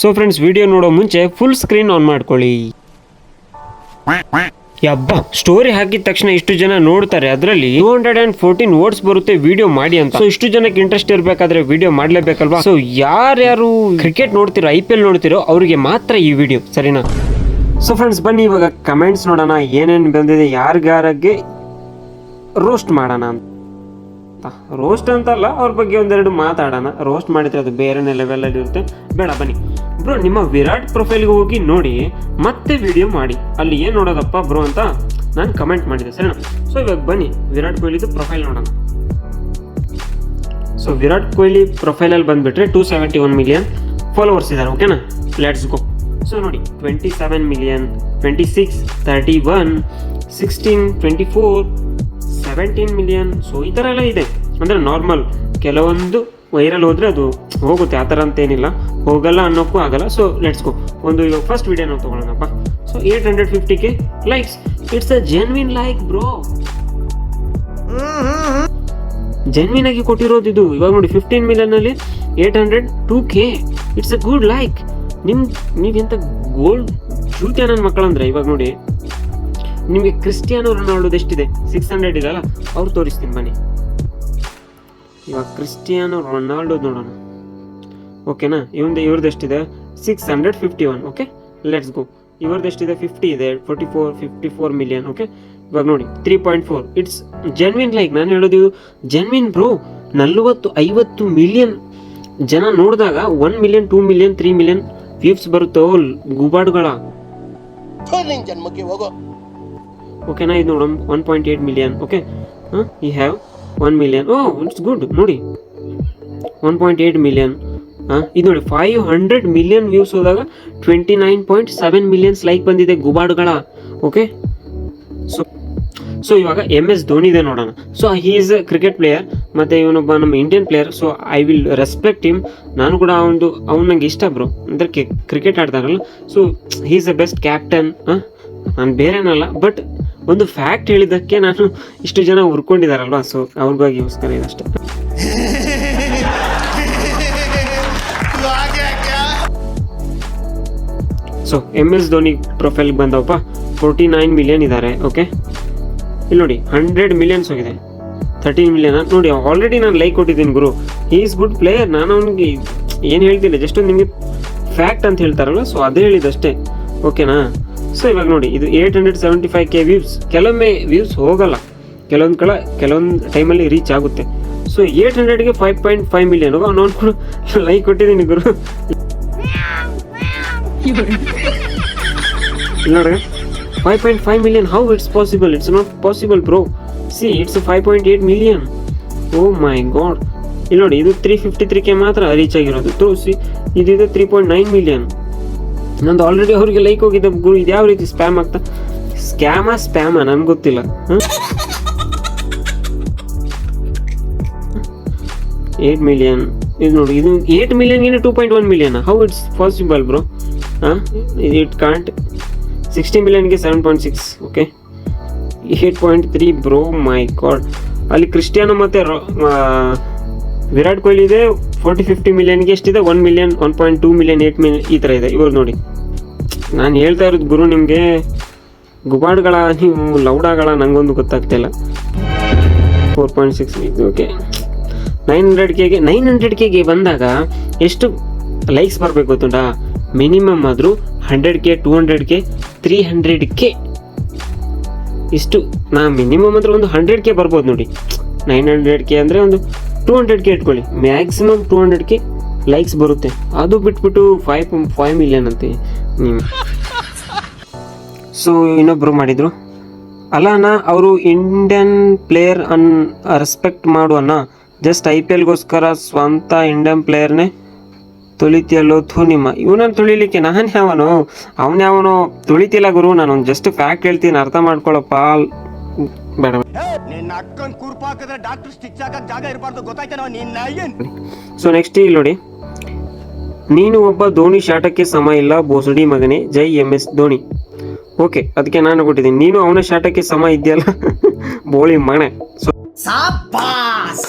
So friends video ನೋಡೋ ಮುಂಚೆ full screen on ಮಾಡ್ಕೊಳ್ಳಿ. ಯಬ್ಬಾ ಸ್ಟೋರಿ ಹಾಕಿದ ತಕ್ಷಣ ಇಷ್ಟು ಜನ ನೋಡ್ತಾರೆ, ಅದರಲ್ಲಿ two hundred and fourteen words ಬರುತ್ತೆ ವಿಡಿಯೋ ಮಾಡಿ ಅಂತ. ಸೊ ಇಷ್ಟು ಜನಕ್ಕೆ ಇಂಟ್ರೆಸ್ಟ್ ಇರಬೇಕಾದ್ರೆ ವಿಡಿಯೋ ಮಾಡಲೇಬೇಕಲ್ವಾ? ಸೊ ಯಾರ್ಯಾರು ಕ್ರಿಕೆಟ್ ನೋಡ್ತಿರೋ ಐ ಪಿ ಎಲ್ ನೋಡ್ತಿರೋ, ಅವರಿಗೆ ಮಾತ್ರ ಈ ವಿಡಿಯೋ ಸರಿನಾ? ಸೊ ಫ್ರೆಂಡ್ಸ್ ಬನ್ನಿ ಇವಾಗ ಕಮೆಂಟ್ಸ್ ನೋಡೋಣ, ಏನೇನು ಬಂದಿದೆ ಯಾರಿಗಾರಿಗೆ ರೋಸ್ಟ್ ಮಾಡೋಣ ಅಂತ. ರೋಸ್ಟ್ ಅಂತಲ್ಲ, ಅವ್ರ ಬಗ್ಗೆ ಒಂದೆರಡು ಮಾತಾಡೋಣ. ರೋಸ್ಟ್ ಮಾಡಿದ್ರೆ ಅದು ಬೇರೆನೇ ಲೆವೆಲಲ್ಲಿ ಇರುತ್ತೆ. ಬೇಡ, ಬನ್ನಿ. ಬ್ರೋ, ನಿಮ್ಮ ವಿರಾಟ್ ಪ್ರೊಫೈಲ್ಗೆ ಹೋಗಿ ನೋಡಿ, ಮತ್ತೆ ವಿಡಿಯೋ ಮಾಡಿ. ಅಲ್ಲಿ ಏನು ನೋಡೋದಪ್ಪ ಬ್ರೋ ಅಂತ ನಾನು ಕಮೆಂಟ್ ಮಾಡಿದೆ, ಸರಿನಾ? ಸೊ ಇವಾಗ ಬನ್ನಿ, ವಿರಾಟ್ ಕೊಹ್ಲಿದು ಪ್ರೊಫೈಲ್ ನೋಡೋಣ. ಸೊ ವಿರಾಟ್ ಕೊಹ್ಲಿ ಪ್ರೊಫೈಲಲ್ಲಿ ಬಂದುಬಿಟ್ರೆ two seventy one million followers ಇದ್ದಾರೆ ಓಕೆನಾ ಲೆಟ್ಸ್ ಗೋ ಸೊ ನೋಡಿ twenty seven million twenty six thirty one sixteen twenty four seventeen million so ಈ ಥರ ಎಲ್ಲ ಇದೆ. ಅಂದರೆ ನಾರ್ಮಲ್ ಕೆಲವೊಂದು ವೈರಲ್ ಹೋದರೆ ಅದು ಹೋಗುತ್ತೆ, ಆ ಥರ ಅಂತೇನಿಲ್ಲ. ಹೋಗಲ್ಲ ಅನ್ನೋಕ್ಕೂ ಆಗಲ್ಲ. ಸೊ ಲೆಟ್ಸ್ ಗೋ ಒಂದು ಇವಾಗ ಫಸ್ಟ್ ವಿಡಿಯೋನ ತೊಗೊಳ್ಳೋಣಪ್ಪ so eight hundred fifty K likes it's a genuine like bro genuine ಆಗಿ ಕೊಟ್ಟಿರೋದು ಇದು. ಇವಾಗ ನೋಡಿ fifteen ಮಿಲಿಯನಲ್ಲಿ eight hundred two K it's a good like ನಿಮ್ ನೀವೆಂತ ಗೋಲ್ಡ್ ಜೂತ್ಯ ನನ್ನ ಮಕ್ಕಳಂದ್ರೆ, ಇವಾಗ ನೋಡಿ. ನಿಮಗೆ ಕ್ರಿಸ್ಟಿಯಾನೋ ರೊನಾಲ್ಡೋದು ಎಷ್ಟಿದೆ? ಸಿಕ್ಸ್ ಹಂಡ್ರೆಡ್ ಇದಲ್ಲ ಅವ್ರು ತೋರಿಸ್ತೀನಿ, ಬನ್ನಿ. ಇವಾಗ ಕ್ರಿಸ್ಟಿಯಾನೋ ರೊನಾಲ್ಡೋ ನೋಡೋಣ. ಓಕೆನಾ? ಇವಂದು ಇವ್ರದ್ದು ಎಷ್ಟಿದೆ six hundred fifty one okay let's go ಇವ್ರದ್ದು ಎಷ್ಟಿದೆ ಫಿಫ್ಟಿ ಇದೆ. Forty four fifty four million okay ಇವಾಗ ನೋಡಿ three point four it's genuine like ನಾನು ಹೇಳೋದು ಇದು ಜೆನ್ವಿನ್ ಬ್ರೋ ನಲ್ವತ್ತು ಐವತ್ತು ಮಿಲಿಯನ್ ಜನ ನೋಡಿದಾಗ one million two million three million views ಬರುತ್ತೋ ಗುಬಾಡುಗಳ? ಜನ್ಮಕ್ಕೆ ಹೋಗೋ. ಓಕೆನಾ? ಇದು ನೋಡಮ್ one point eight million okay ಈ have one million oh it's good ನೋಡಿ ಒನ್ ಪಾಯಿಂಟ್ ಏಟ್ ಮಿಲಿಯನ್ ಇದು ನೋಡಿ ಫೈವ್ ಹಂಡ್ರೆಡ್ ಮಿಲಿಯನ್ ವ್ಯೂಸ್ ಹೋದಾಗ twenty nine point seven millions like ಬಂದಿದೆ ಗುಬಾಡ್ಗಳ ಓಕೆ ಸೊ ಸೊ ಇವಾಗ ಎಂ ಎಸ್ ಧೋನಿ ಇದೆ ನೋಡೋಣ. So he is a cricket player ಮತ್ತು ಇವನೊಬ್ಬ ನಮ್ಮ Indian player so I will respect him ನಾನು ಕೂಡ ಅವನದು, ಅವ್ನು ನಂಗೆ ಇಷ್ಟ ಬ್ರೋ ಅಂದರೆ cricket ಆಡ್ತಾರಲ್ಲ so he is a best captain ನಾನು ಬೇರೆನಲ್ಲ ಬಟ್ ಒಂದು ಫ್ಯಾಕ್ಟ್ ಹೇಳಿದ್ದಕ್ಕೆ ನಾನು ಇಷ್ಟು ಜನ ಹುರ್ಕೊಂಡಿದಾರಲ್ವಾ ಸೊ ಅವ್ರಿಗಾಗಿಗೋಸ್ಕರ ಇದಷ್ಟೇ. ಸೊ ಎಂ ಎಸ್ ಧೋನಿ ಪ್ರೊಫೈಲ್ಗೆ ಬಂದವಪ್ಪ. ಫೋರ್ಟಿ ನೈನ್ ಮಿಲಿಯನ್ ಇದ್ದಾರೆ ಓಕೆ ಇಲ್ಲಿ ನೋಡಿ ಹಂಡ್ರೆಡ್ ಮಿಲಿಯನ್ಸ್ ಹೋಗಿದೆ ತರ್ಟೀನ್ ಮಿಲಿಯನ್ ನೋಡಿ ಆಲ್ರೆಡಿ ನಾನು ಲೈಕ್ ಕೊಟ್ಟಿದ್ದೀನಿ ಗುರು. ಈಸ್ ಗುಡ್ ಪ್ಲೇಯರ್ ನಾನು ಅವನಿಗೆ ಏನು ಹೇಳ್ತಿಲ್ಲ ಜಸ್ಟ್ ನಿಮಗೆ ಫ್ಯಾಕ್ಟ್ ಅಂತ ಹೇಳ್ತಾರಲ್ಲ ಸೊ ಅದೇ ಹೇಳಿದಷ್ಟೇ ಓಕೆನಾ ಸೊ ಇವಾಗ ನೋಡಿ, ಇದು eight hundred seventy five K views ಕೆಲವೊಮ್ಮೆ ವ್ಯೂಸ್ ಹೋಗಲ್ಲ. ಕೆಲವೊಂದು ಕಡೆ ಕೆಲವೊಂದು ಟೈಮಲ್ಲಿ ರೀಚ್ ಆಗುತ್ತೆ. ಸೊ ಏಟ್ ಹಂಡ್ರೆಡ್ಗೆ ಫೈವ್ ಪಾಯಿಂಟ್ ಫೈವ್ ಮಿಲಿಯನ್ ನಾನು ಕೂಡ ಲೈಕ್ ಕೊಟ್ಟಿದ್ದೀನಿ ಗುರು. ಇಲ್ಲಿ ನೋಡಿ five point five million how it's possible it's not possible bro see it's five point eight million oh my god ಇಲ್ಲಿ ನೋಡಿ, ಇದು ತ್ರೀ ಫಿಫ್ಟಿ ತ್ರೀ ಕೆ ಮಾತ್ರ ರೀಚ್ ಆಗಿರೋದು. ತೋರಿಸಿ ಇದಿದೆ ತ್ರೀ ಪಾಯಿಂಟ್ ನೈನ್ ಮಿಲಿಯನ್ ನಂದು ಆಲ್ರೆಡಿ ಅವ್ರಿಗೆ ಲೈಕ್ ಹೋಗಿದ್ದ ಗುರು. ಇದು ಯಾವ ರೀತಿ ಸ್ಪ್ಯಾಮ್ ಆಗ್ತಾ? ಸ್ಕ್ಯಾಮ ಸ್ಪ್ಯಾಮ ನನ್ಗೆ ಗೊತ್ತಿಲ್ಲ. ಏಟ್ ಮಿಲಿಯನ್ ಇದು ನೋಡಿ, ಇದು eight ಮಿಲಿಯನ್ಗೆ two point one million how it's possible bro it can't sixty ಮಿಲಿಯನ್ಗೆ seven point six okay eight point three bro my god ಅಲ್ಲಿ ಕ್ರಿಸ್ಟಿಯಾನೋ ಮತ್ತು ವಿರಾಟ್ ಕೊಹ್ಲಿ ಇದೆ ಫೋರ್ಟಿ ಫಿಫ್ಟಿ ಮಿಲಿಯನ್ಗೆ ಎಷ್ಟಿದೆ? One million one point two million eight million ಈ ಥರ ಇದೆ. ಇವರು ನೋಡಿ. ನಾನು ಹೇಳ್ತಾ ಇರೋದು ಗುರು ನಿಮಗೆ, ಗುಬಾಡ್ಗಳ, ನೀವು ಲೌಡಾಗಳ ನಂಗೊಂದು ಗೊತ್ತಾಗ್ತಿಲ್ಲ ಫೋರ್ ಪಾಯಿಂಟ್ ಸಿಕ್ಸ್ ಇದು ಓಕೆ ನೈನ್ ಹಂಡ್ರೆಡ್ ಕೆಗೆ ನೈನ್ ಹಂಡ್ರೆಡ್ ಕೆಗೆ ಬಂದಾಗ ಎಷ್ಟು ಲೈಕ್ಸ್ ಬರಬೇಕು ಗೊತ್ತುಂಟಾ? ಮಿನಿಮಮ್ ಆದರೂ hundred K two hundred K three hundred K ಇಷ್ಟು, ನಾ ಮಿನಿಮಮ್ ಅಂದರೆ ಒಂದು ಹಂಡ್ರೆಡ್ ಕೆ ಬರ್ಬೋದು ನೋಡಿ. ನೈನ್ ಹಂಡ್ರೆಡ್ ಕೆ ಅಂದರೆ ಒಂದು ಟೂ ಹಂಡ್ರೆಡ್ ಕೆ ಇಟ್ಕೊಳ್ಳಿ. Maximum two hundred K likes ಬರುತ್ತೆ. ಅದು ಬಿಟ್ಬಿಟ್ಟು ಫೈವ್ ಫೈವ್ ಮಿಲಿಯನ್ ಅಂತ. ಸೊ ಇನ್ನೊಬ್ಬರು ಮಾಡಿದರು. ಅಣ್ಣ ಅವರು ಇಂಡಿಯನ್ ಪ್ಲೇಯರ್ ಅನ್ ರೆಸ್ಪೆಕ್ಟ್ ಮಾಡುವಣ್ಣ ಜಸ್ಟ್ ಐ ಪಿ ಎಲ್ಗೋಸ್ಕರ ಸ್ವಂತ ಇಂಡಿಯನ್ ಪ್ಲೇಯರ್ನೇ ತುಳಿತಿಯಲ್ಲೋ ಥೂ ನಿಮ್ಮ ಇವನನ್ನು ತುಳಿಲಿಕ್ಕೆ ನಾನು ಯಾವನು? ಅವನ ಯಾವನೋ? ತುಳಿತಿಲ್ಲ ಗುರು ನಾನು ಒಂದು ಜಸ್ಟ್ ಫ್ಯಾಕ್ಟ್ ಹೇಳ್ತೀನಿ ಅರ್ಥ ಮಾಡ್ಕೊಳ್ಳಪ್ಪ ಬೇಡ ನಿನ್ನ ಅಕ್ಕನ್ ಕುರ್ಪಾಕಿದ್ರೆ ಡಾಕ್ಟರ್ ಸ್ಟಿಚ್ ಹಾಕಕ್ ಜಾಗ ಇರಬಾರ್ದು ಗೊತ್ತಾಯ್ತೇನೋ ನಿನ್ನ ಏನ್? ಸೊ ನೆಕ್ಸ್ಟ್ ಇಲ್ಲಿ ನೋಡಿ. ನೀನು ಒಬ್ಬ ಧೋನಿ ಶಾಟಕ್ಕೆ ಸಮ ಇಲ್ಲ ಬೋಸಡಿ ಮಗನೇ. ಜೈ ಎಂ ಎಸ್ ಧೋನಿ. ಓಕೆ ಅದಕ್ಕೆ ನಾನು ಕೊಟ್ಟಿದ್ದೀನಿ. ನೀನು ಅವನ ಶಾಟಕ್ಕೆ ಸಮ ಇದೆಯಲ್ಲ ಬೋಳಿ ಮಣೆ ಸೊ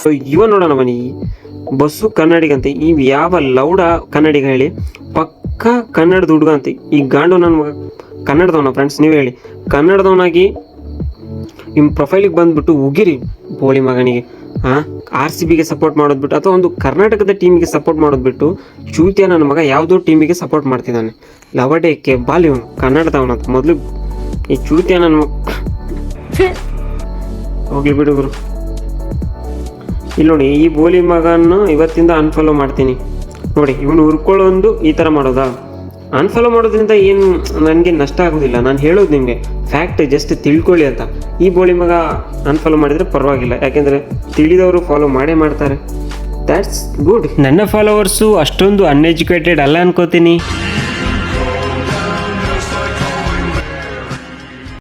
ಸೊ ಇವ ನೋಡೋಣ ಬನ್ನಿ ಬಸ್ಸು ಕನ್ನಡಿಗಂತೆ ಈ ಯಾವ ಲೌಡ ಕನ್ನಡಿಗ ಹೇಳಿ ಪಕ್ಕ ಕನ್ನಡದ ಹುಡುಗ ಅಂತ ಈ ಗಾಂಡು ನನ್ನ ಮಗ ಕನ್ನಡದವನ ಫ್ರೆಂಡ್ಸ್ ನೀವು ಹೇಳಿ. ಕನ್ನಡದವನಾಗಿ ನಿಮ್ಮ ಪ್ರೊಫೈಲಿಗೆ ಬಂದ್ಬಿಟ್ಟು ಉಗಿರಿ ಬೋಳಿ ಮಗನಿಗೆ. ಹಾಂ ಆರ್ ಸಿ ಬಿಗೆ ಸಪೋರ್ಟ್ ಮಾಡೋದ್ಬಿಟ್ಟು ಅಥವಾ ಒಂದು ಕರ್ನಾಟಕದ ಟೀಮಿಗೆ ಸಪೋರ್ಟ್ ಮಾಡೋದ್ಬಿಟ್ಟು ಚೂತಿಯ ನನ್ನ ಮಗ ಯಾವುದೋ ಟೀಮಿಗೆ ಸಪೋರ್ಟ್ ಮಾಡ್ತಿದ್ದಾನೆ. ಲವಡೆ ಕೆ ಬಾಲ್ ಇವನು ಕನ್ನಡದವನಂತ ಮೊದಲು ಈ ಚೂತಿಯ ನನ್ನ ಮಗ ಹೋಗ್ಲಿ ಬಿಡು ಗುರು. ಇಲ್ಲಿ ನೋಡಿ, ಈ ಬೋಲಿ ಮಗನ್ನು ಇವತ್ತಿಂದ ಅನ್ಫಾಲೋ ಮಾಡ್ತೀನಿ. ನೋಡಿ, ಇವನು ಹುರ್ಕೊಳ್ಳೋಂದು ಈ ಥರ ಮಾಡೋದಾ? ಅನ್ಫಾಲೋ ಮಾಡೋದ್ರಿಂದ ಏನು ನನಗೆ ನಷ್ಟ ಆಗೋದಿಲ್ಲ. ನಾನು ಹೇಳೋದು ನಿಮಗೆ ಫ್ಯಾಕ್ಟ್ ಜಸ್ಟ್ ತಿಳ್ಕೊಳ್ಳಿ ಅಂತ. ಈ ಬೋಳಿ ಮಗ ಅನ್ಫಾಲೋ ಮಾಡಿದರೆ ಪರವಾಗಿಲ್ಲ. ಯಾಕೆಂದರೆ ತಿಳಿದವರು ಫಾಲೋ ಮಾಡೇ ಮಾಡ್ತಾರೆ. ದ್ಯಾಟ್ಸ್ ಗುಡ್ ನನ್ನ ಫಾಲೋವರ್ಸು ಅಷ್ಟೊಂದು ಅನ್ಎಜುಕೇಟೆಡ್ ಅಲ್ಲ ಅನ್ಕೋತೀನಿ.